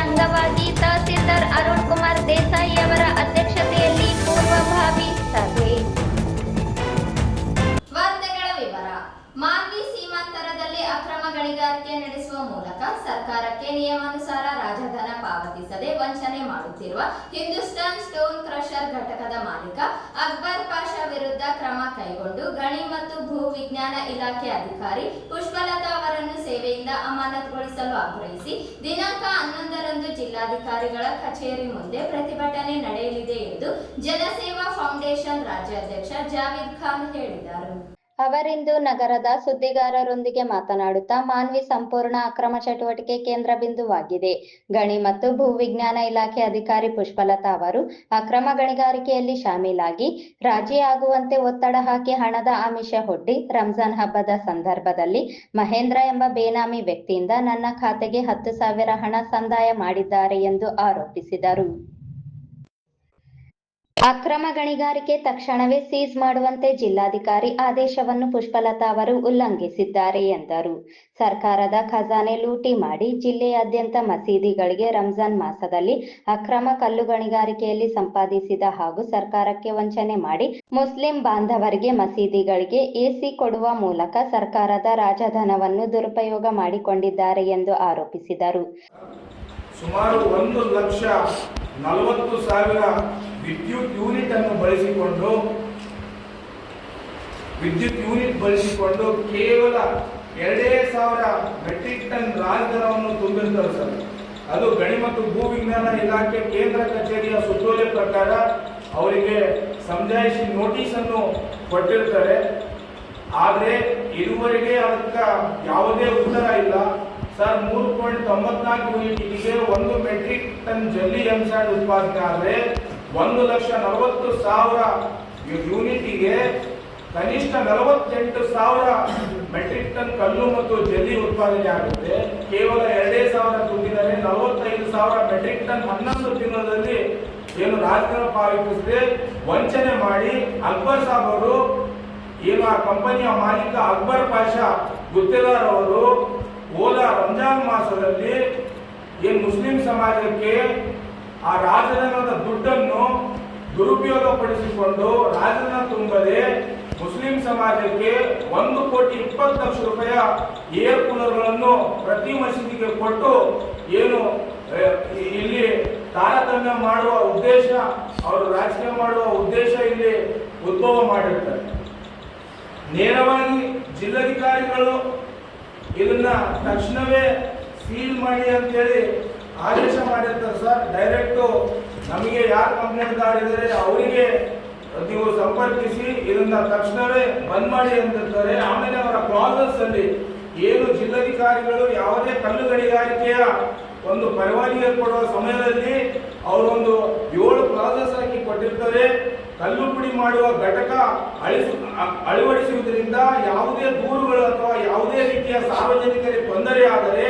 ಜಯಂತಿಯ ಅಂಗವಾಗಿ ತಹಸೀಲ್ದಾರ್ ಅರುಣ್ ಕುಮಾರ್ ಗಣಿಗಾರಿಕೆ ನಡೆಸುವ ಮೂಲಕ ಸರ್ಕಾರಕ್ಕೆ ನಿಯಮಾನುಸಾರ ರಾಜಧನ ಪಾವತಿಸದೆ ವಂಚನೆ ಮಾಡುತ್ತಿರುವ ಹಿಂದೂಸ್ತಾನ್ ಸ್ಟೋನ್ ಕ್ರಷರ್ ಘಟಕದ ಮಾಲೀಕ ಅಕ್ಬರ್ ಪಾಷಾ ವಿರುದ್ಧ ಕ್ರಮ ಕೈಗೊಂಡು ಗಣಿ ಮತ್ತು ಭೂ ವಿಜ್ಞಾನ ಇಲಾಖೆ ಅಧಿಕಾರಿ ಪುಷ್ಪಲತಾ ಅವರನ್ನು ಸೇವೆಯಿಂದ ಅಮಾನತುಗೊಳಿಸಲು ಆಗ್ರಹಿಸಿ, ದಿನಾಂಕ ಹನ್ನೊಂದರಂದು ಜಿಲ್ಲಾಧಿಕಾರಿಗಳ ಕಚೇರಿ ಮುಂದೆ ಪ್ರತಿಭಟನೆ ನಡೆಯಲಿದೆ ಎಂದು ಜನಸೇವಾ ಫೌಂಡೇಶನ್ ರಾಜ್ಯಾಧ್ಯಕ್ಷ ಜಾವೀದ್ ಖಾನ್ ಹೇಳಿದರು. ಅವರಿಂದು ನಗರದ ಸುದ್ದಿಗಾರರೊಂದಿಗೆ ಮಾತನಾಡುತ್ತಾ ಮಾನ್ವಿ ಸಂಪೂರ್ಣ ಅಕ್ರಮ ಚಟುವಟಿಕೆ ಕೇಂದ್ರ ಬಿಂದುವಾಗಿದೆ. ಗಣಿ ಮತ್ತು ಭೂ ವಿಜ್ಞಾನ ಇಲಾಖೆ ಅಧಿಕಾರಿ ಪುಷ್ಪಲತಾ ಅವರು ಅಕ್ರಮ ಗಣಿಗಾರಿಕೆಯಲ್ಲಿ ಶಾಮೀಲಾಗಿ, ರಾಜಿ ಆಗುವಂತೆ ಒತ್ತಡ ಹಾಕಿ ಹಣದ ಆಮಿಷ ಹೊಡ್ಡಿ ರಂಜಾನ್ ಹಬ್ಬದ ಸಂದರ್ಭದಲ್ಲಿ ಮಹೇಂದ್ರ ಎಂಬ ಬೇನಾಮಿ ವ್ಯಕ್ತಿಯಿಂದ ನನ್ನ ಖಾತೆಗೆ ಹತ್ತು ಸಾವಿರ ಹಣ ಸಂದಾಯ ಮಾಡಿದ್ದಾರೆ ಎಂದು ಆರೋಪಿಸಿದರು. ಅಕ್ರಮ ಗಣಿಗಾರಿಕೆ ತಕ್ಷಣವೇ ಸೀಸ್ ಮಾಡುವಂತೆ ಜಿಲ್ಲಾಧಿಕಾರಿ ಆದೇಶವನ್ನು ಪುಷ್ಪಲತಾ ಅವರು ಉಲ್ಲಂಘಿಸಿದ್ದಾರೆ ಎಂದರು. ಸರ್ಕಾರದ ಖಜಾನೆ ಲೂಟಿ ಮಾಡಿ ಜಿಲ್ಲೆಯಾದ್ಯಂತ ಮಸೀದಿಗಳಿಗೆ ರಂಜಾನ್ ಮಾಸದಲ್ಲಿ ಅಕ್ರಮ ಕಲ್ಲು ಗಣಿಗಾರಿಕೆಯಲ್ಲಿ ಸಂಪಾದಿಸಿದ ಹಾಗೂ ಸರ್ಕಾರಕ್ಕೆ ವಂಚನೆ ಮಾಡಿ ಮುಸ್ಲಿಂ ಬಾಂಧವರಿಗೆ ಮಸೀದಿಗಳಿಗೆ ಎಸಿ ಕೊಡುವ ಮೂಲಕ ಸರ್ಕಾರದ ರಾಜಧನವನ್ನು ದುರುಪಯೋಗ ಮಾಡಿಕೊಂಡಿದ್ದಾರೆ ಎಂದು ಆರೋಪಿಸಿದರು. ಸುಮಾರು ಒಂದು ಲಕ್ಷ ನಲವತ್ತು ಸಾವಿರ ವಿದ್ಯುತ್ ಯೂನಿಟ್ ಅನ್ನು ಬಳಸಿಕೊಂಡು, ವಿದ್ಯುತ್ ಯೂನಿಟ್ ಬಳಸಿಕೊಂಡು ಕೇವಲ ಎರಡೇ ಸಾವಿರ ಮೆಟ್ರಿಕ್ ಟನ್ ರಾಜಧನವನ್ನು ತುಂಬಿರ್ತಾರೆ ಸರ್. ಅದು ಗಣಿ ಮತ್ತು ಭೂ ವಿಜ್ಞಾನ ಇಲಾಖೆ ಕೇಂದ್ರ ಕಚೇರಿಯ ಸುತ್ತೋಲೆ ಪ್ರಕಾರ ಅವರಿಗೆ ಸಮಜಾಯಿಸಿ ನೋಟಿಸ್ ಅನ್ನು ಕೊಟ್ಟಿರ್ತಾರೆ. ಆದರೆ ಇದುವರೆಗೆ ಅದಕ್ಕೆ ಯಾವುದೇ ಉತ್ತರ ಇಲ್ಲ. ಸರ್, ಮೂರು ಪಾಯಿಂಟ್ ತೊಂಬತ್ನಾಲ್ಕು ಯೂನಿಟ್ಗೆ ಒಂದು ಮೆಟ್ರಿಕ್ ಟನ್ ಜಲ್ಲಿ ಎಂಸಾಡ್ ಉತ್ಪಾದನೆ ಆದರೆ ಒಂದು ಲಕ್ಷ ನಲವತ್ತು ಸಾವಿರ ಯೂನಿಟಿಗೆ ಕನಿಷ್ಠ ನಲವತ್ತೆಂಟು ಸಾವಿರ ಮೆಟ್ರಿಕ್ ಟನ್ ಕಲ್ಲು ಮತ್ತು ಜಲ್ಲಿ ಉತ್ಪಾದನೆ ಆಗುತ್ತೆ. ಕೇವಲ ಎರಡೇ ಸಾವಿರ ತುಂಬಿದರೆ ನಲವತ್ತೈದು ಸಾವಿರ ಮೆಟ್ರಿಕ್ ಟನ್ ಹನ್ನೊಂದು ದಿನದಲ್ಲಿ ಏನು ರಾಜಕೀಯ ಪಾವತಿಸದೆ ವಂಚನೆ ಮಾಡಿ ಅಕ್ಬರ್ ಸಾಬ್ ಅವರು ಏನು ಆ ಕಂಪನಿಯ ಮಾಲೀಕ ಅಕ್ಬರ್ ಪಾಷಾ ಗುತ್ತೇದಾರ್ ಅವರು ಓಲಾ ರಂಜಾನ್ ಮಾಸದಲ್ಲಿ ಏನು ಮುಸ್ಲಿಂ ಸಮಾಜಕ್ಕೆ ಆ ರಾಜಧನದ ದುಡ್ಡನ್ನು ದುರುಪಯೋಗಪಡಿಸಿಕೊಂಡು ರಾಜನ ತುಂಬದೆ ಮುಸ್ಲಿಂ ಸಮಾಜಕ್ಕೆ ಒಂದು ಕೋಟಿ ಇಪ್ಪತ್ತು ಲಕ್ಷ ರೂಪಾಯಿ ಏರ್ ಕೂಲರ್ಗಳನ್ನು ಪ್ರತಿ ಮಸೀದಿಗೆ ಕೊಟ್ಟು ಏನು ಇಲ್ಲಿ ತಾರತಮ್ಯ ಮಾಡುವ ಉದ್ದೇಶ, ಅವರು ರಾಜಕೀಯ ಮಾಡುವ ಉದ್ದೇಶ ಇಲ್ಲಿ ಉದ್ಭವ ಮಾಡಿರ್ತಾರೆ. ನೇರವಾಗಿ ಜಿಲ್ಲಾಧಿಕಾರಿಗಳು ಇದನ್ನ ತಕ್ಷಣವೇ ಸೀಲ್ ಮಾಡಿ ಅಂತೇಳಿ ಆದೇಶ ಮಾಡಿರ್ತಾರೆ ಸರ್. ಡೈರೆಕ್ಟು ನಮಗೆ ಯಾರು ಕಂಪ್ಲೇಂಟ್ದಾರಿದ್ದಾರೆ ಅವರಿಗೆ ನೀವು ಸಂಪರ್ಕಿಸಿ, ಇದನ್ನ ತಕ್ಷಣವೇ ಬಂದ್ ಮಾಡಿ ಅಂತಿರ್ತಾರೆ. ಆಮೇಲೆ ಅವರ ಕ್ಲಾಸಸ್ ಅಲ್ಲಿ ಏನು ಜಿಲ್ಲಾಧಿಕಾರಿಗಳು ಯಾವುದೇ ಕಲ್ಲು ಗಣಿಗಾರಿಕೆಯ ಒಂದು ಪರವಾನಿಗೆ ಕೊಡುವ ಸಮಯದಲ್ಲಿ ಅವರೊಂದು ಏಳು ಕ್ಲಾಸಸ್ ಹಾಕಿ ಕೊಟ್ಟಿರ್ತಾರೆ. ಕಲ್ಲು ಪುಡಿ ಮಾಡುವ ಘಟಕ ಅಳಿಸು ಅಳವಡಿಸುವುದರಿಂದ ಯಾವುದೇ ದೂರುಗಳು ಅಥವಾ ಯಾವುದೇ ರೀತಿಯ ಸಾರ್ವಜನಿಕರಿಗೆ ತೊಂದರೆ ಆದರೆ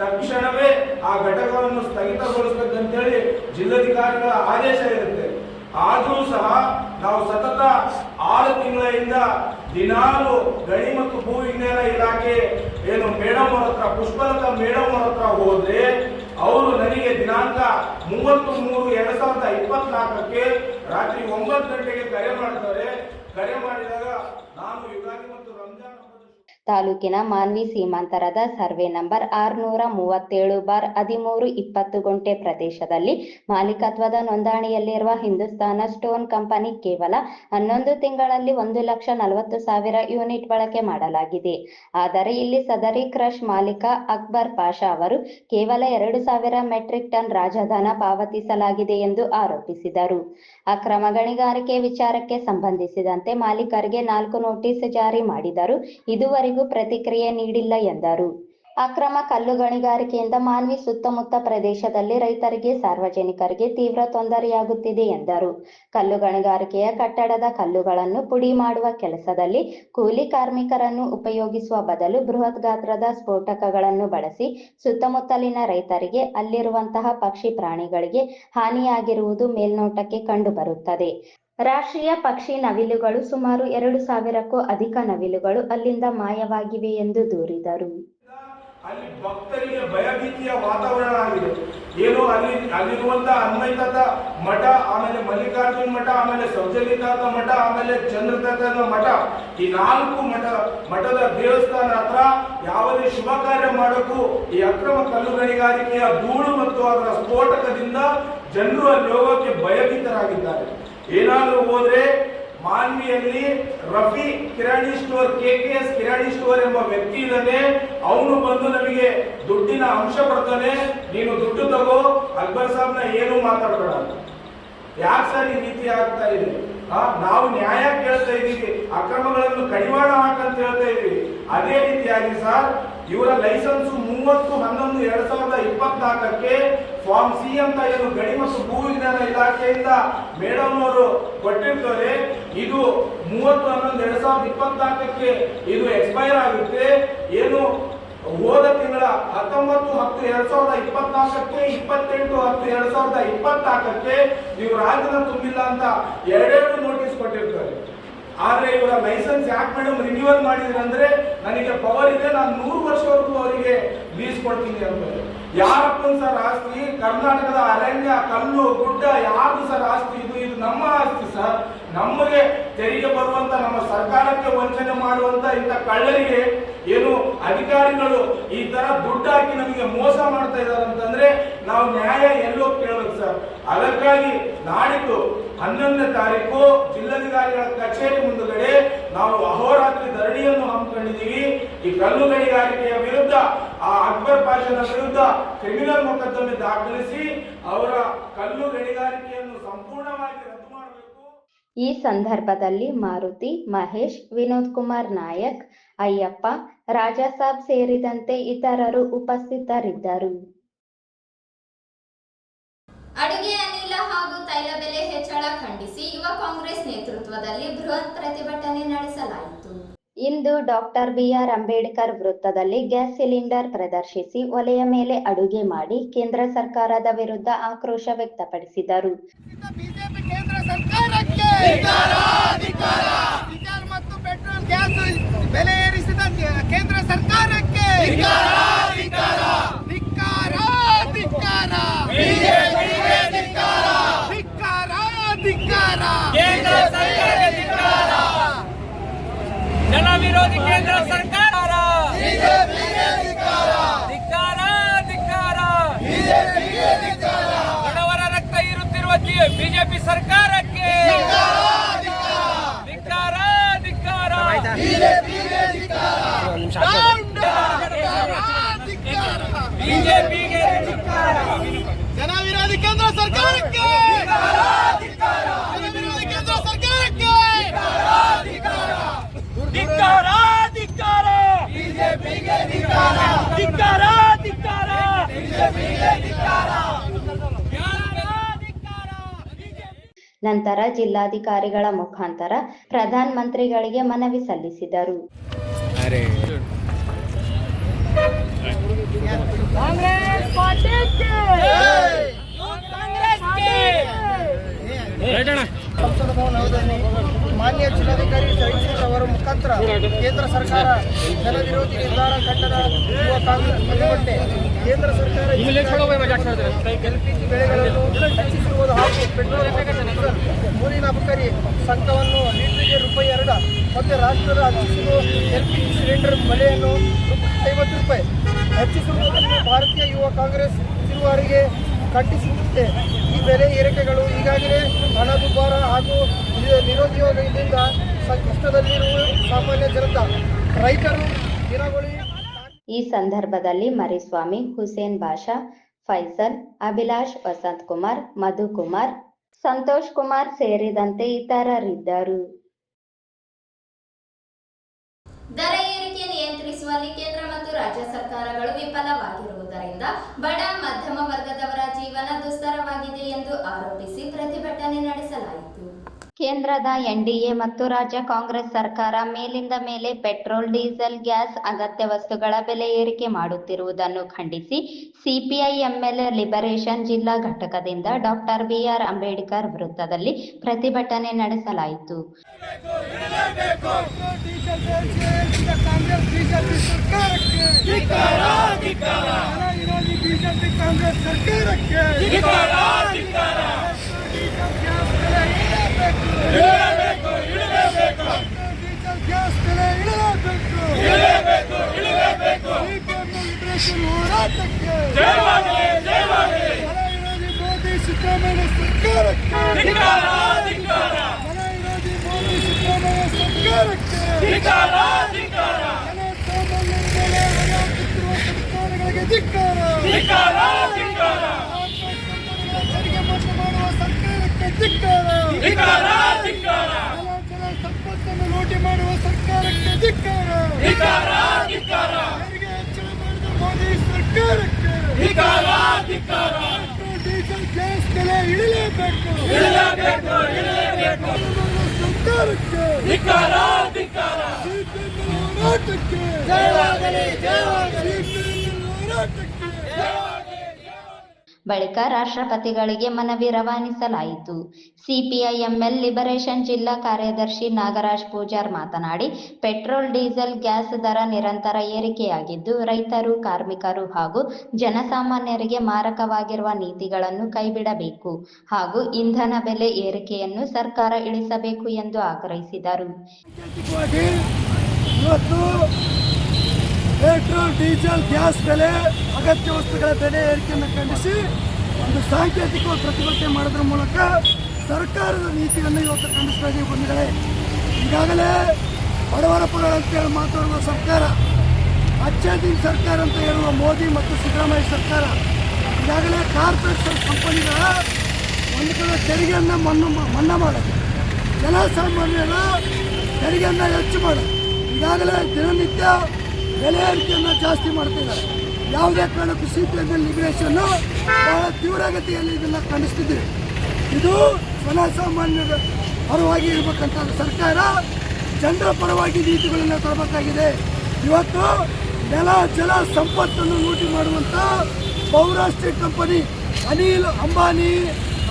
ತಕ್ಷಣವೇ ಆ ಘಟಕವನ್ನು ಸ್ಥಗಿತಗೊಳಿಸಬೇಕಂತೇಳಿ ಜಿಲ್ಲಾಧಿಕಾರಿಗಳ ಆದೇಶ ಇರುತ್ತೆ. ಆದರೂ ಸಹ ನಾವು ಸತತ ಆರು ತಿಂಗಳಿಂದ ದಿನಾಲು ಗಣಿ ಮತ್ತು ಭೂ ವಿಜ್ಞಾನ ಇಲಾಖೆ ಏನು ಮೇಡಮ್ ಅವ್ರ ಹತ್ರ, ಪುಷ್ಪಲತಾ ಮೇಡಮ್ ಅವ್ರ ಹತ್ರ ಹೋದ್ರೆ ಅವರು ನನಗೆ ದಿನಾಂಕ ಮೂವತ್ತು ಮೂರು ಎರಡ್ ಸಾವಿರದ ಇಪ್ಪತ್ನಾಲ್ಕಕ್ಕೆ ರಾತ್ರಿ ಒಂಬತ್ತು ಗಂಟೆಗೆ ಕರೆ ಮಾಡ್ತಾರೆ. ಕರೆ ಮಾಡಿದಾಗ ನಾನು ಯುಗಾದಿ ಮತ್ತು ರಂಜಾನ್ ತಾಲೂಕಿನ ಮಾನ್ವಿ ಸೀಮಾಂತರದ ಸರ್ವೆ ನಂಬರ್ ಆರುನೂರ ಮೂವತ್ತೇಳು ಬಾರ್ ಹದಿಮೂರು ಇಪ್ಪತ್ತು ಗುಂಟೆ ಪ್ರದೇಶದಲ್ಲಿ ಮಾಲೀಕತ್ವದ ನೋಂದಣಿಯಲ್ಲಿರುವ ಹಿಂದೂಸ್ತಾನ ಸ್ಟೋನ್ ಕಂಪನಿ ಕೇವಲ ಹನ್ನೊಂದು ತಿಂಗಳಲ್ಲಿ ಒಂದು ಲಕ್ಷ ನಲವತ್ತು ಸಾವಿರ ಯೂನಿಟ್ ಬಳಕೆ ಮಾಡಲಾಗಿದೆ. ಆದರೆ ಇಲ್ಲಿ ಸದರಿ ಕ್ರಷ್ ಮಾಲೀಕ ಅಕ್ಬರ್ ಪಾಷಾ ಅವರು ಕೇವಲ ಎರಡು ಸಾವಿರ ಮೆಟ್ರಿಕ್ ಟನ್ ರಾಜಧನ ಪಾವತಿಸಲಾಗಿದೆ ಎಂದು ಆರೋಪಿಸಿದರು. ಅಕ್ರಮ ಗಣಿಗಾರಿಕೆ ವಿಚಾರಕ್ಕೆ ಸಂಬಂಧಿಸಿದಂತೆ ಮಾಲೀಕರಿಗೆ ನಾಲ್ಕು ನೋಟಿಸ್ ಜಾರಿ ಮಾಡಿದರು. ಇದುವರೆಗೂ ಪ್ರತಿಕ್ರಿಯೆ ನೀಡಿಲ್ಲ ಎಂದರು. ಅಕ್ರಮ ಕಲ್ಲು ಗಣಿಗಾರಿಕೆಯಿಂದ ಮಾನ್ವಿ ಸುತ್ತಮುತ್ತ ಪ್ರದೇಶದಲ್ಲಿ ರೈತರಿಗೆ, ಸಾರ್ವಜನಿಕರಿಗೆ ತೀವ್ರ ತೊಂದರೆಯಾಗುತ್ತಿದೆ ಎಂದರು. ಕಲ್ಲು ಗಣಿಗಾರಿಕೆಯ ಕಟ್ಟಡದ ಕಲ್ಲುಗಳನ್ನು ಪುಡಿ ಮಾಡುವ ಕೆಲಸದಲ್ಲಿ ಕೂಲಿ ಕಾರ್ಮಿಕರನ್ನು ಉಪಯೋಗಿಸುವ ಬದಲು ಬೃಹತ್ ಗಾತ್ರದ ಸ್ಫೋಟಕಗಳನ್ನು ಬಳಸಿ ಸುತ್ತಮುತ್ತಲಿನ ರೈತರಿಗೆ, ಅಲ್ಲಿರುವಂತಹ ಪಕ್ಷಿ ಪ್ರಾಣಿಗಳಿಗೆ ಹಾನಿಯಾಗಿರುವುದು ಮೇಲ್ನೋಟಕ್ಕೆ ಕಂಡುಬರುತ್ತದೆ. ರಾಷ್ಟ್ರೀಯ ಪಕ್ಷಿ ನವಿಲುಗಳು ಸುಮಾರು ಎರಡು ಸಾವಿರಕ್ಕೂ ಅಧಿಕ ನವಿಲುಗಳು ಅಲ್ಲಿಂದ ಮಾಯವಾಗಿವೆ ಎಂದು ದೂರಿದರು. ಅಲ್ಲಿ ಭಕ್ತರಿಗೆ ಭಯಭೀತಿಯ ವಾತಾವರಣ ಆಗಿದೆ. ಏನು ಅಲ್ಲಿ, ಅಲ್ಲಿರುವಂತಹ ಅನ್ವಯಿತ ಮಠ, ಆಮೇಲೆ ಮಲ್ಲಿಕಾರ್ಜುನ ಮಠ, ಆಮೇಲೆ ಸೌಜಲಿಕಾತ ಮಠ, ಆಮೇಲೆ ಚಂದ್ರದತ್ತದ ಮಠ. ಈ ನಾಲ್ಕು ಮಠ, ಮಠದ ದೇವಸ್ಥಾನ ಹತ್ರ ಯಾವುದೇ ಶುಭ ಕಾರ್ಯ ಮಾಡೋಕ್ಕೂ ಈ ಅಕ್ರಮ ಕಲ್ಲು ಧೂಳು ಮತ್ತು ಅದರ ಸ್ಫೋಟಕದಿಂದ ಜನರು ಅಲ್ಲಿ ಹೋಗೋಕೆ ಭಯಭೀತರಾಗಿದ್ದಾರೆ. ಏನಾದರೂ ಹೋದ್ರೆ ಮಾನ್ವಿಯಲ್ಲಿ ರಫಿ ಕಿರಾಣಿ ಸ್ಟೋರ್, ಕೆ ಕೆ ಎಸ್ ಕಿರಾಣಿ ಸ್ಟೋರ್ ಎಂಬ ವ್ಯಕ್ತಿ ಇದ್ದಾನೆ. ಅವನು ಬಂದು ನಮಗೆ ದುಡ್ಡಿನ ಅಂಶ ಕೊಡ್ತಾನೆ. ನೀನು ದುಡ್ಡು ತಗೋ, ಅಕ್ಬರ್ ಸಾಬ್ನ ಏನು ಮಾತಾಡ್ಬೇಡ ಯಾಕೆ ಸರ್ ಈ ರೀತಿ ಆಗ್ತಾ ಇದೆ? ನಾವು ನ್ಯಾಯ ಕೇಳ್ತಾ ಇದ್ದೀವಿ, ಅಕ್ರಮಗಳನ್ನು ಕಡಿವಾಣ ಹಾಕಂತ ಹೇಳ್ತಾ ಇದ್ದೀವಿ. ಅದೇ ರೀತಿಯಾಗಿ ಸರ್, ಇವರ ಲೈಸೆನ್ಸ್ ಮೂವತ್ತು ಹನ್ನೊಂದು ಎರಡ್ ಸಾವಿರದ ಇಪ್ಪತ್ನಾಲ್ಕಕ್ಕೆ ಫಾರ್ಮ್ ಸಿ ಅಂತ ಏನು ಗಣಿ ಮತ್ತು ಭೂ ವಿಜ್ಞಾನ ಇಲಾಖೆಯಿಂದ ಮೇಡಮ್ ಅವರು ಕೊಟ್ಟಿರ್ತಾರೆ ಇದು ಮೂವತ್ತು ಹನ್ನೊಂದು ಎರಡ್ ಸಾವಿರದ ಇಪ್ಪತ್ನಾಲ್ಕಕ್ಕೆ ಇದು ಎಕ್ಸ್ಪೈರ್ ಆಗುತ್ತೆ. ಏನು ಹೋದ ತಿಂಗಳ ಹತ್ತೊಂಬತ್ತು ಹತ್ತು ಎರಡ್ ಸಾವಿರದ ಇಪ್ಪತ್ನಾಲ್ಕಕ್ಕೆ, ಇಪ್ಪತ್ತೆಂಟು ಹತ್ತು ಎರಡ್ ಸಾವಿರದ ಇಪ್ಪತ್ನಾಲ್ಕಕ್ಕೆ ನೀವು ರಾಜ್ಯನ ತುಂಬಿಲ್ಲ ಅಂತ ಎರಡೆರಡು ನೋಟಿಸ್ ಕೊಟ್ಟಿರ್ತಾರೆ ಆದ್ರೆ ಇವರ ಲೈಸೆನ್ಸ್ ಯಾಕೆ ಮೇಡಮ್ ರಿನ್ಯೂವಲ್ ಮಾಡಿದ್ರೆ ಅಂದ್ರೆ ನನಗೆ ಪವರ್ ಇದೆ, ನಾನು ನೂರು ವರ್ಷವರೆಗೂ ಅವರಿಗೆ ಲೀಸ್ ಕೊಡ್ತೀನಿ ಅಂತ ಯಾರಪ್ಪನ್ ಸರ್ ಆಸ್ತಿ? ಕರ್ನಾಟಕದ ಅರಣ್ಯ, ಕಲ್ಲು, ಗುಡ್ಡ ಯಾರು ಸರ್ ಆಸ್ತಿ? ಇದು ಇದು ನಮ್ಮ ಆಸ್ತಿ ಸರ್ ನಮಗೆ ತೆರಿಗೆ ಬರುವಂತ ನಮ್ಮ ಸರ್ಕಾರಕ್ಕೆ ವಂಚನೆ ಮಾಡುವಂತ ಇಂಥ ಕಳ್ಳರಿಗೆ ಏನು ಅಧಿಕಾರಿಗಳು ಈ ತರ ದುಡ್ಡು ಹಾಕಿ ನಮಗೆ ಮೋಸ ಮಾಡ್ತಾ ಇದ್ದಾರೆ ಅಂತಂದ್ರೆ ನಾವು ನ್ಯಾಯ ಎಲ್ಲೋ ಕೇಳಬೇಕು ಸರ್. ಅದಕ್ಕಾಗಿ ನಾಡಿದ್ದು ಹನ್ನೊಂದನೇ ತಾರೀಕು ಜಿಲ್ಲಾಧಿಕಾರಿಗಳ ಕಚೇರಿ ಮುಂದುಗಡೆ ನಾವು ಅಹೋರಾತ್ರಿ ಧರಣಿಯನ್ನು ಹಮ್ಮಿಕೊಂಡಿದ್ದೀವಿ. ಈ ಕಲ್ಲು ಗಣಿಗಾರಿಕೆಯ ವಿರುದ್ಧ, ಆ ಅಕ್ಬರ್ ಪಾಷನ ವಿರುದ್ಧ ಕ್ರಿಮಿನಲ್ ಮೊಕದ್ದಮೆ ದಾಖಲಿಸಿ ಅವರ ಕಲ್ಲು ಗಣಿಗಾರಿಕೆಯನ್ನು ಸಂಪೂರ್ಣವಾಗಿ ಈ ಸಂದರ್ಭದಲ್ಲಿ ಮಾರುತಿ ಮಹೇಶ್ ವಿನೋದ್ ಕುಮಾರ್ ನಾಯಕ್ ಅಯ್ಯಪ್ಪ ರಾಜಾಸಾಬ್ ಸೇರಿದಂತೆ ಇತರರು ಉಪಸ್ಥಿತರಿದ್ದರು. ಅಡುಗೆ ಅನಿಲ ಹಾಗೂ ತೈಲ ಬೆಲೆ ಹೆಚ್ಚಳ ಖಂಡಿಸಿ ಯುವ ಕಾಂಗ್ರೆಸ್ ನೇತೃತ್ವದಲ್ಲಿ ಬೃಹತ್ ಪ್ರತಿಭಟನೆ ನಡೆಸಲಾಯಿತು. ಇಂದು ಡಾಕ್ಟರ್ ಬಿಆರ್ ಅಂಬೇಡ್ಕರ್ ವೃತ್ತದಲ್ಲಿ ಗ್ಯಾಸ್ ಸಿಲಿಂಡರ್ ಪ್ರದರ್ಶಿಸಿ ಒಲೆಯ ಮೇಲೆ ಅಡುಗೆ ಮಾಡಿ ಕೇಂದ್ರ ಸರ್ಕಾರದ ವಿರುದ್ಧ ಆಕ್ರೋಶ ವ್ಯಕ್ತಪಡಿಸಿದರು. ಮತ್ತು ಪೆಟ್ರೋಲ್ ಗ್ಯಾಸ್ ಬೆಲೆ ಏರಿಸಿದ ಕೇಂದ್ರ ಸರ್ಕಾರಕ್ಕೆ! ಸರ್ಕಾರ. ಜನ ವಿರೋಧಿ ಕೇಂದ್ರ ಸರ್ಕಾರ! ಬಡವರ ರಕ್ತ ಇರುತ್ತಿರುವ ಬಿಜೆಪಿ ಸರ್ಕಾರಕ್ಕೆ ಧಿಕ್ಕಾರ ಧಿಕ್ಕಾರ ಬಿಜೆಪಿಗೆ ಜನ ವಿರೋಧಿ ಕೇಂದ್ರ ಸರ್ಕಾರಕ್ಕೆ ಜನ ವಿರೋಧಿ ಕೇಂದ್ರ ಸರ್ಕಾರಕ್ಕೆ ಧಿಕ್ಕಾರ ಧಿಕ್ಕಾರ ಬಿಜೆಪಿಗೆ ಧಿಕ್ಕಾರ ಧಿಕ್ಕಾರ ಧಿಕ್ಕಾರ ನಂತರ ಜಿಲ್ಲಾಧಿಕಾರಿಗಳ ಮುಖಾಂತರ ಪ್ರಧಾನ ಮಂತ್ರಿಗಳಿಗೆ ಮನವಿ ಸಲ್ಲಿಸಿದರು. ಕಾಂಗ್ರೆಸ್ ಮಾನ್ಯ ಜಿಲ್ಲಾಧಿಕಾರಿ ಸೈನ್ಸ್ ಅವರ ಮುಖಾಂತರ ಕೇಂದ್ರ ಸರ್ಕಾರ ಜನ ವಿರೋಧಿ ನಿರ್ಧಾರ ಖಂಡನ ಯುವ ಕಾಂಗ್ರೆಸ್ ಪ್ರತಿಭಟನೆ ಕೇಂದ್ರ ಸರ್ಕಾರ ಎಲ್ಪಿಜಿ ಬೆಳೆಗಳನ್ನು ಹೆಚ್ಚಿಸಿರುವುದು ಹಾಗೂ ಪೆಟ್ರೋಲ್ ಮೂರಿನ ಮೂಲಿನ ಅಬಕಾರಿ ಸಂಘವನ್ನು ಲೀಟರ್ಗೆ ರೂಪಾಯಿ ಎರಡು ಮತ್ತು ರಾಷ್ಟ್ರದ ಹೆಚ್ಚಿಸಿರುವ ಎಲ್ಪಿಜಿ ಸಿಲಿಂಡರ್ ಬೆಲೆಯನ್ನು ಐವತ್ತು ರೂಪಾಯಿ ಹೆಚ್ಚಿಸಿರುವುದನ್ನು ಭಾರತೀಯ ಯುವ ಕಾಂಗ್ರೆಸ್ ತಿರುವಾರಿಗೆ ಖಂಡಿಸುತ್ತೆ. ಈ ಬೆಲೆ ಏರಿಕೆಗಳು ಈಗಾಗಲೇ ಹಣದುಬ್ಬರ ಹಾಗೂ ನಿರುದ್ಯೋಗ ನಿರುದ್ಯೋಗದಿಂದ ಸಂಕಷ್ಟದಲ್ಲಿರುವ ಸಾಮಾನ್ಯ ಜನತಾ. ರೈತರು ದಿನಗೊಳಿ ಈ ಸಂದರ್ಭದಲ್ಲಿ ಮರಿಸ್ವಾಮಿ ಹುಸೇನ್ ಬಾಷಾ ಫೈಸಲ್ ಅಭಿಲಾಷ್ ವಸಂತ್ ಕುಮಾರ್ ಮಧು ಕುಮಾರ್ ಸಂತೋಷ್ ಕುಮಾರ್ ಸೇರಿದಂತೆ ಇತರರಿದ್ದರು. ದರ ಏರಿಕೆ ನಿಯಂತ್ರಿಸುವಲ್ಲಿ ರಾಜ್ಯ ಸರ್ಕಾರಗಳು ವಿಫಲವಾಗಿರುವುದರಿಂದ ಬಡ ಮಧ್ಯಮ ವರ್ಗದವರ ಜೀವನ ದುಸ್ತರವಾಗಿದೆ ಎಂದು ಆರೋಪಿಸಿ ಪ್ರತಿಭಟನೆ ನಡೆಸಲಾಯಿತು. ಕೇಂದ್ರದ ಎನ್ಡಿಎ ಮತ್ತು ರಾಜ್ಯ ಕಾಂಗ್ರೆಸ್ ಸರ್ಕಾರ ಮೇಲಿಂದ ಮೇಲೆ ಪೆಟ್ರೋಲ್ ಡೀಸೆಲ್ ಗ್ಯಾಸ್ ಅಗತ್ಯ ವಸ್ತುಗಳ ಬೆಲೆ ಏರಿಕೆ ಮಾಡುತ್ತಿರುವುದನ್ನು ಖಂಡಿಸಿ ಸಿಪಿಐ ಎಂಎಲ್ಎ ಲಿಬರೇಷನ್ ಜಿಲ್ಲಾ ಘಟಕದಿಂದ ಡಾಕ್ಟರ್ ಬಿಆರ್ ಅಂಬೇಡ್ಕರ್ ವೃತ್ತದಲ್ಲಿ ಪ್ರತಿಭಟನೆ ನಡೆಸಲಾಯಿತು. ಕಾಂಗ್ರೆಸ್ ಬಿಜೆಪಿ ಸರ್ಕಾರಕ್ಕೆ. ವಿರೋಧಿ ಬಿಜೆಪಿ ಕಾಂಗ್ರೆಸ್ ಸರ್ಕಾರಕ್ಕೆ ಗ್ಯಾಸ್ ಬೆಲೆ ಇಳಲೇಬೇಕು ಸಿಪಿಎಂ ಲಿಬರೇಷನ್ ಹೋರಾಟಕ್ಕೆ ಜನ ವಿರೋಧಿ ಮೋದಿ ಸಿದ್ದರಾಮಯ್ಯ ಸರ್ಕಾರಕ್ಕೆ ಜನ ವಿರೋಧಿ ಮೋದಿ ಸಿದ್ದರಾಮಯ್ಯ ಸರ್ಕಾರಕ್ಕೆ ಜನಸಾಮಾನ್ಯರ ಮೇಲೆ ಹೊಡೆಯುತ್ತಿರುವ ಸರ್ಕಾರಗಳಿಗೆ ಧಿಕ್ಕಾರ ತೆರಿಗೆ ಮಾತ್ರ ಮಾಡುವ ಸರ್ಕಾರಕ್ಕೆ ಧಿಕ್ಕಾರ ಜನ ಜನ ಸಂಪತ್ತನ್ನು ಲೂಟಿ ಮಾಡುವ ಸರ್ಕಾರಕ್ಕೆ ಧಿಕ್ಕಾರ ತೆರಿಗೆ ಹೆಚ್ಚಳ ಮಾಡಿದ ಮೋದಿ ಸರ್ಕಾರಕ್ಕೆ ಪೆಟ್ರೋಲ್, ಡೀಸೆಲ್ ಗ್ಯಾಸ್ ಬೆಲೆ ಇಳಿಲೇಬೇಕು ಸರ್ಕಾರಕ್ಕೆ ಸಿಪಿಎಂ ಹೋರಾಟಕ್ಕೆ ಬಳಿಕ ರಾಷ್ಟ್ರಪತಿಗಳಿಗೆ ಮನವಿ ರವಾನಿಸಲಾಯಿತು. ಸಿಪಿಐಎಂಎಲ್ ಲಿಬರೇಷನ್ ಜಿಲ್ಲಾ ಕಾರ್ಯದರ್ಶಿ ನಾಗರಾಜ್ ಪೂಜಾರ್ ಮಾತನಾಡಿ, ಪೆಟ್ರೋಲ್, ಡೀಸೆಲ್, ಗ್ಯಾಸ್ ದರ ನಿರಂತರ ಏರಿಕೆಯಾಗಿದ್ದು, ರೈತರು, ಕಾರ್ಮಿಕರು ಹಾಗೂ ಜನಸಾಮಾನ್ಯರಿಗೆ ಮಾರಕವಾಗಿರುವ ನೀತಿಗಳನ್ನು ಕೈಬಿಡಬೇಕು ಹಾಗೂ ಇಂಧನ ಬೆಲೆ ಏರಿಕೆಯನ್ನು ಸರ್ಕಾರ ಇಳಿಸಬೇಕು ಎಂದು ಆಗ್ರಹಿಸಿದರು. ಪೆಟ್ರೋಲ್, ಡೀಸೆಲ್, ಗ್ಯಾಸ್ ಬೆಲೆ, ಅಗತ್ಯ ವಸ್ತುಗಳ ಬೆಲೆ ಏರಿಕೆಯನ್ನು ಖಂಡಿಸಿ ಒಂದು ಸಾಂಕೇತಿಕ ಪ್ರತಿಭಟನೆ ಮಾಡೋದ್ರ ಮೂಲಕ ಸರ್ಕಾರದ ನೀತಿಯನ್ನು ಇವತ್ತು ಖಂಡಿಸ್ತಾ ಇದೀವಿ ಬಂದಿದ್ದಾರೆ ಈಗಾಗಲೇ ಬಡವರ ಪರ ಅಂತೇಳಿ ಮಾತಾಡುವ ಸರ್ಕಾರ, ಅಚ್ಚಾದಿನ ಸರ್ಕಾರ ಅಂತ ಹೇಳುವ ಮೋದಿ ಮತ್ತು ಸಿದ್ದರಾಮಯ್ಯ ಸರ್ಕಾರ, ಈಗಾಗಲೇ ಕಾರ್ಪೊರೇಟ್ ಕಂಪನಿಗಳ ಒಂದು ಕಡೆ ತೆರಿಗೆಯನ್ನು ಮನ್ನಾ ಮನ್ನಾ ಮಾಡೋದು ಜನಸಾಮಾನ್ಯರ ತೆರಿಗೆಯನ್ನು ಹೆಚ್ಚು ಮಾಡೋದು ಈಗಾಗಲೇ ದಿನನಿತ್ಯ ಬೆಲೆ ಏರಿಕೆಯನ್ನು ಜಾಸ್ತಿ ಮಾಡ್ತಿದ್ದಾರೆ. ಯಾವುದೇ ಕಾರಣಕ್ಕೂ ಸಿ ಪಿ ಎಂ ಲಿಬರೇಷನ್ನು ಬಹಳ ತೀವ್ರಗತಿಯಲ್ಲಿ ಇದನ್ನು ಖಂಡಿಸ್ತಿದ್ದೀವಿ. ಇದು ಜನಸಾಮಾನ್ಯರ ಪರವಾಗಿ ಇರಬೇಕಂತ ಸರ್ಕಾರ ಜನರ ಪರವಾಗಿ ನೀತಿಗಳನ್ನು ತರಬೇಕಾಗಿದೆ. ಇವತ್ತು ನೆಲ, ಜಲ ಸಂಪತ್ತನ್ನು ಲೂಟಿ ಮಾಡುವಂಥ ಬಹುರಾಷ್ಟ್ರೀಯ ಕಂಪನಿ, ಅನಿಲ್, ಅಂಬಾನಿ,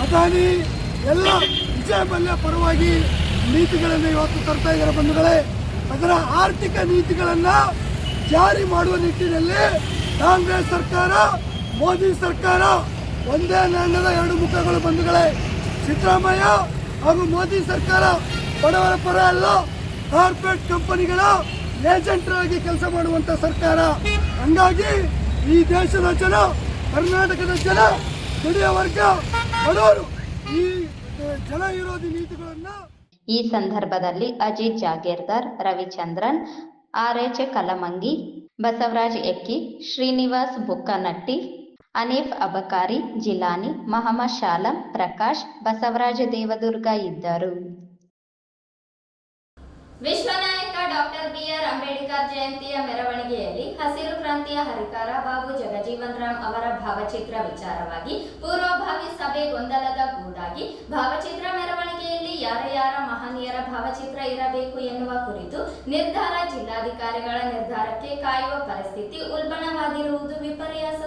ಅದಾನಿ ಎಲ್ಲ ವಿಜಯ ಮಲ್ಯ ಪರವಾಗಿ ನೀತಿಗಳನ್ನು ಇವತ್ತು ತರ್ತಾ ಇದ್ದಾರೆ ಬಂಧುಗಳೇ. ಅದರ ಆರ್ಥಿಕ ನೀತಿಗಳನ್ನು ಜಾರಿ ಮಾಡುವ ನಿಟ್ಟಿನಲ್ಲಿ ಕಾಂಗ್ರೆಸ್ ಸರ್ಕಾರ, ಮೋದಿ ಸರ್ಕಾರ ಒಂದೇ ನಾಣ್ಯದ ಎರಡು ಮುಖಗಳು ಬಂಧುಗಳೇ. ಸಿದ್ದರಾಮಯ್ಯ ಹಾಗೂ ಮೋದಿ ಸರ್ಕಾರ ಬಡವರ ಪರ ಅಲ್ಲ, ಕಾರ್ಪೊರೇಟ್ ಕಂಪನಿಗಳ ಏಜೆಂಟರಾಗಿ ಕೆಲಸ ಮಾಡುವಂತ ಸರ್ಕಾರ. ಹಂಗಾಗಿ ಈ ದೇಶದ ಜನ, ಕರ್ನಾಟಕದ ಜನ, ದುಡಿಯ ವರ್ಗ, ಬಡವರು ಈ ಜನ ವಿರೋಧಿ ನೀತಿಗಳನ್ನ ಈ ಸಂದರ್ಭದಲ್ಲಿ ಅಜಿತ್ ಜಾಗೀರ್ದಾರ್, ರವಿಚಂದ್ರನ್ ಆರ್ ಎಚ್ ಕಲಮಂಗಿ ಬಸವರಾಜ್ ಎಕ್ಕಿ ಶ್ರೀನಿವಾಸ್ ಬುಕ್ಕನಟ್ಟಿ ಅನೀಫ್ ಅಬಕಾರಿ ಜಿಲಾನಿ ಮಹಮ್ಮದ್ ಶಾಲಂ ಪ್ರಕಾಶ್ ಬಸವರಾಜ ದೇವದುರ್ಗ ಇದ್ದರು ವಿಶ್ವನಾಯಕ ಡಾಕ್ಟರ್ ಬಿಆರ್ ಅಂಬೇಡ್ಕರ್ ಜಯಂತಿಯ ಮೆರವಣಿಗೆಯಲ್ಲಿ ಹಸಿರು ಕ್ರಾಂತಿಯ ಹರಿಕಾರ ಬಾಬು ಜಗಜೀವನ್ ರಾಮ್ ಅವರ ಭಾವಚಿತ್ರ ವಿಚಾರವಾಗಿ ಪೂರ್ವಭಾವಿ ಸಭೆ ಗೊಂದಲದ ಗೂಡಾಗಿ ಭಾವಚಿತ್ರ ಮೆರವಣಿಗೆಯಲ್ಲಿ ಯಾರ ಯಾರ ಮಹನೀಯರ ಭಾವಚಿತ್ರ ಇರಬೇಕು ಎನ್ನುವ ಕುರಿತು ನಿರ್ಧಾರ ಜಿಲ್ಲಾಧಿಕಾರಿಗಳ ನಿರ್ಧಾರಕ್ಕೆ ಕಾಯುವ ಪರಿಸ್ಥಿತಿ ಉಲ್ಬಣವಾಗಿರುವುದು ವಿಪರ್ಯಾಸದ ಸಂಗತಿ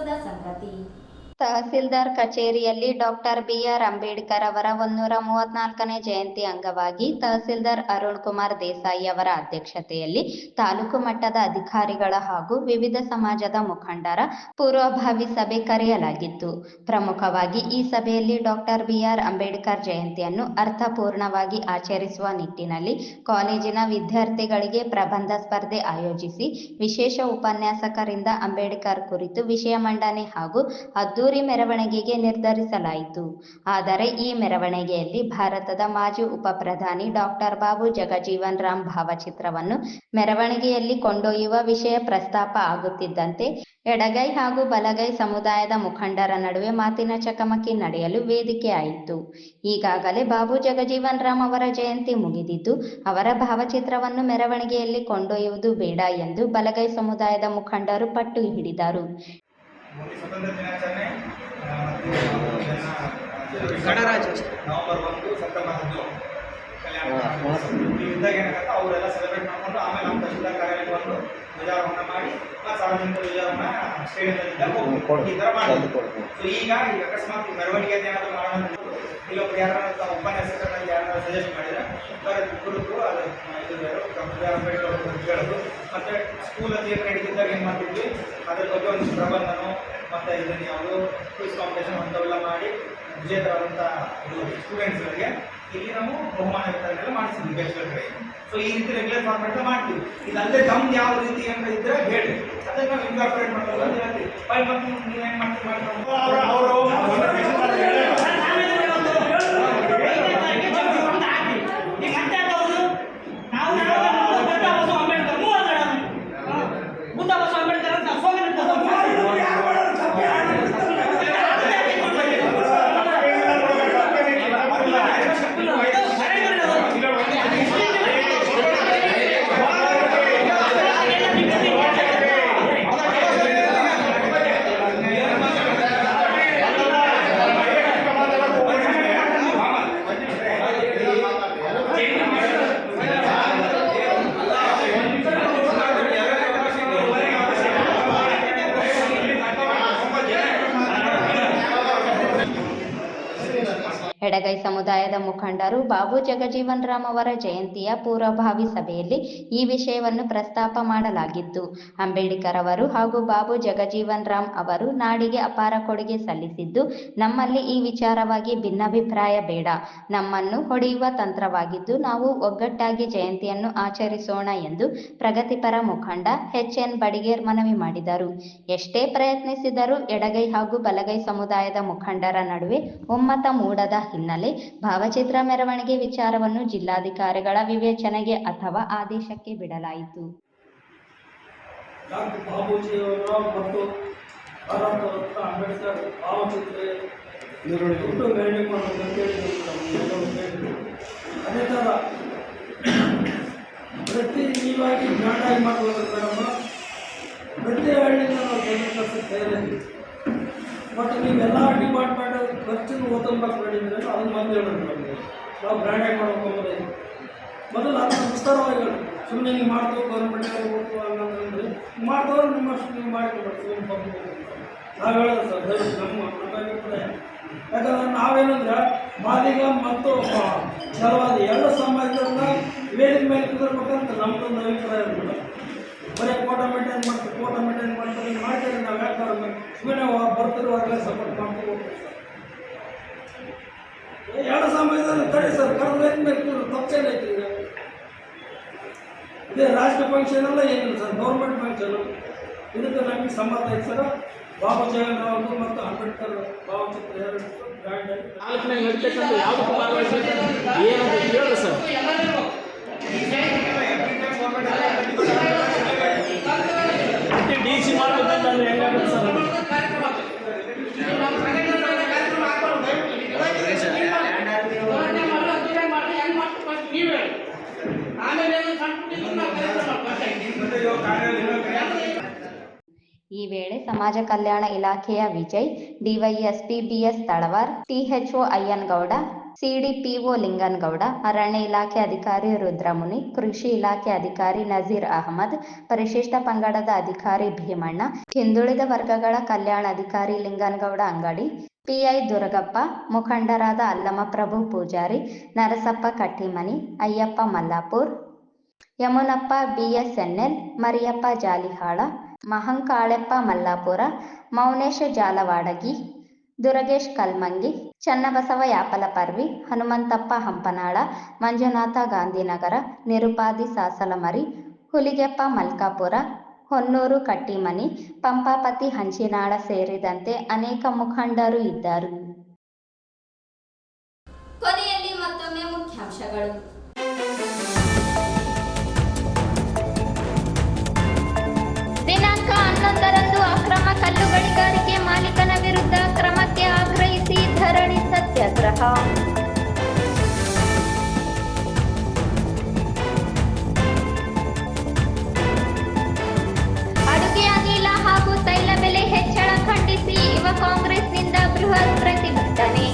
ತಹಸೀಲ್ದಾರ್ ಕಚೇರಿಯಲ್ಲಿ ಡಾಕ್ಟರ್ ಬಿಆರ್ ಅಂಬೇಡ್ಕರ್ ಅವರ ಒಂದೂರ ಮೂವತ್ನಾಲ್ಕನೇ ಜಯಂತಿ ಅಂಗವಾಗಿ ತಹಸೀಲ್ದಾರ್ ಅರುಣ್ ಕುಮಾರ್ ದೇಸಾಯಿ ಅವರ ಅಧ್ಯಕ್ಷತೆಯಲ್ಲಿ ತಾಲೂಕು ಮಟ್ಟದ ಅಧಿಕಾರಿಗಳ ಹಾಗೂ ವಿವಿಧ ಸಮಾಜದ ಮುಖಂಡರ ಪೂರ್ವಭಾವಿ ಸಭೆ ಕರೆಯಲಾಗಿತ್ತು. ಪ್ರಮುಖವಾಗಿ ಈ ಸಭೆಯಲ್ಲಿ ಡಾಕ್ಟರ್ ಬಿಆರ್ ಅಂಬೇಡ್ಕರ್ ಜಯಂತಿಯನ್ನು ಅರ್ಥಪೂರ್ಣವಾಗಿ ಆಚರಿಸುವ ನಿಟ್ಟಿನಲ್ಲಿ ಕಾಲೇಜಿನ ವಿದ್ಯಾರ್ಥಿಗಳಿಗೆ ಪ್ರಬಂಧ ಸ್ಪರ್ಧೆ ಆಯೋಜಿಸಿ, ವಿಶೇಷ ಉಪನ್ಯಾಸಕರಿಂದ ಅಂಬೇಡ್ಕರ್ ಕುರಿತು ವಿಷಯ ಮಂಡನೆ ಹಾಗೂ ಅದ್ದೂರಿ ಮೆರವಣಿಗೆಗೆ ನಿರ್ಧರಿಸಲಾಯಿತು. ಆದರೆ ಈ ಮೆರವಣಿಗೆಯಲ್ಲಿ ಭಾರತದ ಮಾಜಿ ಉಪ ಪ್ರಧಾನಿ ಡಾಕ್ಟರ್ ಬಾಬು ಜಗಜೀವನ್ ರಾಮ್ ಭಾವಚಿತ್ರವನ್ನು ಮೆರವಣಿಗೆಯಲ್ಲಿ ಕೊಂಡೊಯ್ಯುವ ವಿಷಯ ಪ್ರಸ್ತಾಪ ಆಗುತ್ತಿದ್ದಂತೆ, ಎಡಗೈ ಹಾಗೂ ಬಲಗೈ ಸಮುದಾಯದ ಮುಖಂಡರ ನಡುವೆ ಮಾತಿನ ಚಕಮಕಿ ನಡೆಯಲು ವೇದಿಕೆ ಆಯಿತು ಈಗಾಗಲೇ ಬಾಬು ಜಗಜೀವನ್ ರಾಮ್ ಅವರ ಜಯಂತಿ ಮುಗಿದಿದ್ದು, ಅವರ ಭಾವಚಿತ್ರವನ್ನು ಮೆರವಣಿಗೆಯಲ್ಲಿ ಕೊಂಡೊಯ್ಯುವುದು ಬೇಡ ಎಂದು ಬಲಗೈ ಸಮುದಾಯದ ಮುಖಂಡರು ಪಟ್ಟು ಹಿಡಿದರು. ಸ್ವತಂತ್ರ ದಿನಾಚರಣೆ ಆ, ಗಣರಾಜ್ಯೋತ್ಸವ. ನವೆಂಬರ್ ಒಂದು ಸೆಪ್ಟೆಂಬರ್ ಹತ್ತು. ಇದ್ದಾಗ ಏನಾಗತ್ತೆ ಅವರೆಲ್ಲ ಸೆಲೆಬ್ರೇಟ್ ಮಾಡ್ಕೊಂಡು ಆಮೇಲೆ ನಮ್ಮ ತಹಶೀಲ್ದಾರ್ ಕಾರ್ಯಾಲಯಕ್ಕೆ ಬಂದು ಧ್ವಜಾರೋಹಣ ಮಾಡಿ ಮತ್ತು ಸಾರ್ವಜನಿಕ ಧ್ವಜಾರೋಹಣ ಸ್ಟೇಡಿಯಂದಲ್ಲಿ ಈ ಥರ ಮಾಡಿ ಸೊ ಈಗ ಈಗ ಅಕಸ್ಮಾತ್ ಮೆರವಣಿಗೆ ಏನಾದರೂ ಮಾಡೋಣ ಇಲ್ಲೊಬ್ರು ಯಾರು ಉಪನ್ಯಾಸಕರನ್ನ ಸಜೆಸ್ಟ್ ಮಾಡಿದ್ರೆ ಬರೀ ಕುರಿತು ಅದು ಇದು ಯಾರು ಡಾಕ್ಟರ್ ಅಂಬೇಡ್ಕರ್ ಅವರು ಹೇಳೋದು ಮತ್ತು ಸ್ಕೂಲಲ್ಲಿ ನಡೀತಿದ್ದಾಗ ಏನು ಮಾಡ್ತಿದ್ವಿ? ಅದ್ರ ಬಗ್ಗೆ ಒಂದು ಪ್ರಬಂಧನೋ, ಮತ್ತು ಇದನ್ನು ಯಾವುದು ಕ್ವಿಸ್ ಕಾಂಪಿಟೇಷನ್ ಅಂಥವೆಲ್ಲ ಮಾಡಿ ವಿಜೇತರಾದಂಥ ಸ್ಟೂಡೆಂಟ್ಸ್ಗಳಿಗೆ ಇಲ್ಲಿ ನಾವು ಬಹುಮಾನ ವಿತರಣೆಲ್ಲ ಮಾಡಿಸ್ತೀವಿ ಗೆಸ್ಟ್ಗಳ ಕಡೆ ಸೊ ಈ ರೀತಿ ರೆಗ್ಯುಲರ್ ಫಾರ್ಮೆಟ್ ಮಾಡ್ತೀವಿ. ಇದಲ್ಲದೆ ತಮ್ದು ಯಾವ ರೀತಿ ಅಂತ ಇದ್ರೆ ಹೇಳಿ. ಅದನ್ನ ನಾವು ಇನ್ಕಾರ್ಪೊರೇಟ್ ಮಾಡ್ತೀವಿ ಅಂತ ಹೇಳ್ತೀವಿ ಮತ್ತೆ ನೀವೇನು ಮಾಡ್ತೀವಿ ಮಾಡ್ಕೊಂಡು ಅವರು ಮುಖಂಡರು ಬಾಬು ಜಗಜೀವನ್ ರಾಮ್ ಅವರ ಜಯಂತಿಯ ಪೂರ್ವಭಾವಿ ಸಭೆಯಲ್ಲಿ ಈ ವಿಷಯವನ್ನು ಪ್ರಸ್ತಾಪ ಮಾಡಲಾಗಿತ್ತು. ಅಂಬೇಡ್ಕರ್ ಅವರು ಹಾಗೂ ಬಾಬು ಜಗಜೀವನ್ ರಾಮ್ ಅವರು ನಾಡಿಗೆ ಅಪಾರ ಕೊಡುಗೆ ಸಲ್ಲಿಸಿದ್ದು, ನಮ್ಮಲ್ಲಿ ಈ ವಿಚಾರವಾಗಿ ಭಿನ್ನಾಭಿಪ್ರಾಯ ಬೇಡ. ನಮ್ಮನ್ನು ಹೊಡೆಯುವ ತಂತ್ರವಾಗಿದ್ದು, ನಾವು ಒಗ್ಗಟ್ಟಾಗಿ ಜಯಂತಿಯನ್ನು ಆಚರಿಸೋಣ ಎಂದು ಪ್ರಗತಿಪರ ಮುಖಂಡ ಎಚ್. ಎನ್. ಬಡಿಗೇರ್ ಮನವಿ ಮಾಡಿದರು. ಎಷ್ಟೇ ಪ್ರಯತ್ನಿಸಿದರೂ ಎಡಗೈ ಹಾಗೂ ಬಲಗೈ ಸಮುದಾಯದ ಮುಖಂಡರ ನಡುವೆ ಒಮ್ಮತ ಮೂಡದ ಹಿನ್ನೆಲೆ ಭಾವಚಿತ್ರ ಮೆರವಣಿಗೆ ವಿಚಾರವನ್ನು ಜಿಲ್ಲಾಧಿಕಾರಿಗಳ ವಿವೇಚನೆಗೆ ಅಥವಾ ಆದೇಶಕ್ಕೆ ಬಿಡಲಾಯಿತು. ಮತ್ತು ಅಂಬೇಡ್ಕರ್ ಭಾವಚಿತ್ರ. ಅದೇ ಥರ ಪ್ರತಿ ನೀವಾಗಿ ಗ್ರ್ಯಾಂಡಾಗಿ ಮಾಡ್ಬೋದು ಮೇಡಮ್ ಪ್ರತಿ ಹಳ್ಳಿಯಿಂದ ನಾವು ನೀವೆಲ್ಲ ಡಿಪಾರ್ಟ್ಮೆಂಟ್ ಖರ್ಚನ್ನು ಓದಂಬಕ್ಕೆ ಮಾಡಿದ್ರೆ ಅದನ್ನು ಹೇಳೋದು ನಮಗೆ ನಾವು ಗ್ರ್ಯಾಂಡಾಗಿ ಮಾಡ್ಬೇಕು ಮೊದಲು ಅದನ್ನು ವಿಸ್ತಾರವಾಗಿ ಸುಮ್ಮನೆ ನೀವು ಮಾಡ್ತೀವಿ ಗೌರ್ಮೆಂಟ್ ಹೋಗ್ತು ಅಂತಂದರೆ ಮಾಡ್ತವ್ರು ನಿಮ್ಮ ನೀವು ಬಂದು ನಾವು ಹೇಳೋದು ಸರ್ ದಯವಿಟ್ಟು ನಮ್ಮ ಅಭಿಪ್ರಾಯ ಯಾಕಂದ್ರೆ ನಾವೇನಂದ್ರೆ ಮಾದಿಗ ಮತ್ತು ಸರ್ವಾದ ಎರಡು ಸಮಾಜದನ್ನ ವೇದಿಕೆ ಮೇಲೆ ಕುದಿರ್ಬೇಕಂತ ನಮ್ಮದೊಂದು ಅಭಿಪ್ರಾಯ ಇರಲಿಲ್ಲ ಬರೀ ಕೋಟ ಮೇಂಟೈನ್ ಮಾಡ್ತೀವಿ ಕೋಟ ಮೇಂಟೈನ್ ಮಾಡ್ತೀವಿ ಮಾಡ್ತೀವಿ ನಾವು ಯಾಕೆ ಸುಮ್ಮನೆ ಬರ್ತಿರುವಾಗಲೇ ಸಪೋರ್ಟ್ ಮಾಡ್ತೀವಿ ಎರಡು ಸಮಾಜದಲ್ಲಿ ತಡಿ ಸರ್ ಕರೆದು ವೇದಿಕೆ ಮೇಲೆ ಕೂರು ತಪ್ಪೇನೈತಿ ಈಗ? ಇದೇ ರಾಷ್ಟ್ರ ಫಂಕ್ಷನ್ ಅಲ್ಲ ಏನಿಲ್ಲ ಸರ್ ಗೌರ್ಮೆಂಟ್ ಫಂಕ್ಷನ್ ಇದಕ್ಕೆ ನಮಗೆ ಸಮ್ಮತ ಐತೆ ಸರ್. ಬಾಬು ಜಗನ್ನಾಥ್ ಮತ್ತು ಅಂಬೇಡ್ಕರ್ ಭಾವಚಿತ್ರ ನಾಲ್ಕನೇ ನಡೀತಕ್ಕಂಥ ಯಾವುದಕ್ಕೂ ಸರ್? ಮತ್ತೆ ಡಿ ಸಿ ಮಾಡ್ಬೇಕಂತಂದ್ರೆ ಹೆಂಗಾಗುತ್ತೆ? ಈ ವೇಳೆ ಸಮಾಜ ಕಲ್ಯಾಣ ಇಲಾಖೆಯ Vijay DYSP BS Talawar THO Ayyanagowda, CDPO Linganagowda, ಅರಣ್ಯ ಇಲಾಖೆ ಅಧಿಕಾರಿ ರುದ್ರಮುನಿ, ಕೃಷಿ ಇಲಾಖೆ ಅಧಿಕಾರಿ ನಜೀರ್ ಅಹಮದ್, ಪರಿಶಿಷ್ಟ ಪಂಗಡದ ಅಧಿಕಾರಿ ಭೀಮಣ್ಣ, ಹಿಂದುಳಿದ ವರ್ಗಗಳ ಕಲ್ಯಾಣ ಅಧಿಕಾರಿ ಲಿಂಗನಗೌಡ ಅಂಗಡಿ, ಪಿಐ ದುರ್ಗಪ್ಪ, ಮುಖಂಡರಾದ ಅಲ್ಲಮಪ್ರಭು ಪೂಜಾರಿ, ನರಸಪ್ಪ ಕಟ್ಟಿಮನಿ, ಅಯ್ಯಪ್ಪ ಮಲ್ಲಾಪುರ್, ಯಮುನಪ್ಪ ಬಿಎಸ್ಎನ್ಎಲ್, ಮರಿಯಪ್ಪ ಜಾಲಿಹಾಳ ಮಹಂಕಾಳೆಪ್ಪ ಮಲ್ಲಾಪುರ, ಮೌನೇಶ ಜಾಲವಾಡಗಿ, ದುರಗೇಶ್ ಕಲ್ಮಂಗಿ, ಚನ್ನಬಸವ ಯಾಪಲಪರ್ವಿ ಹನುಮಂತಪ್ಪ ಹಂಪನಾಳ, ಮಂಜುನಾಥ ಗಾಂಧಿನಗರ, ನಿರುಪಾದಿ ಸಾಸಲಮರಿ, ಹುಲಿಗೆಪ್ಪ ಮಲ್ಕಾಪುರ, ಹೊನ್ನೂರು ಕಟ್ಟಿಮನಿ, ಪಂಪಾಪತಿ ಹಂಚಿನಾಳ ಸೇರಿದಂತೆ ಅನೇಕ ಮುಖಂಡರು ಇದ್ದರು. ಕೊನೆಯಲ್ಲಿ ಮತ್ತೊಮ್ಮೆ ಮುಖ್ಯಾಂಶಗಳು. ಕಲ್ಲುಗಣಿಗಾರಿಕೆ ಮಾಲೀಕನ ವಿರುದ್ಧ ಕ್ರಮಕ್ಕೆ ಆಗ್ರಹಿಸಿ ಧರಣಿ ಸತ್ಯಾಗ್ರಹ. ಅಡುಗೆ ಅನಿಲ ಹಾಗೂ ತೈಲ ಬೆಲೆ ಹೆಚ್ಚಳ ಖಂಡಿಸಿ ಯುವ ಕಾಂಗ್ರೆಸ್ನಿಂದ ಬೃಹತ್ ಪ್ರತಿಭಟನೆ.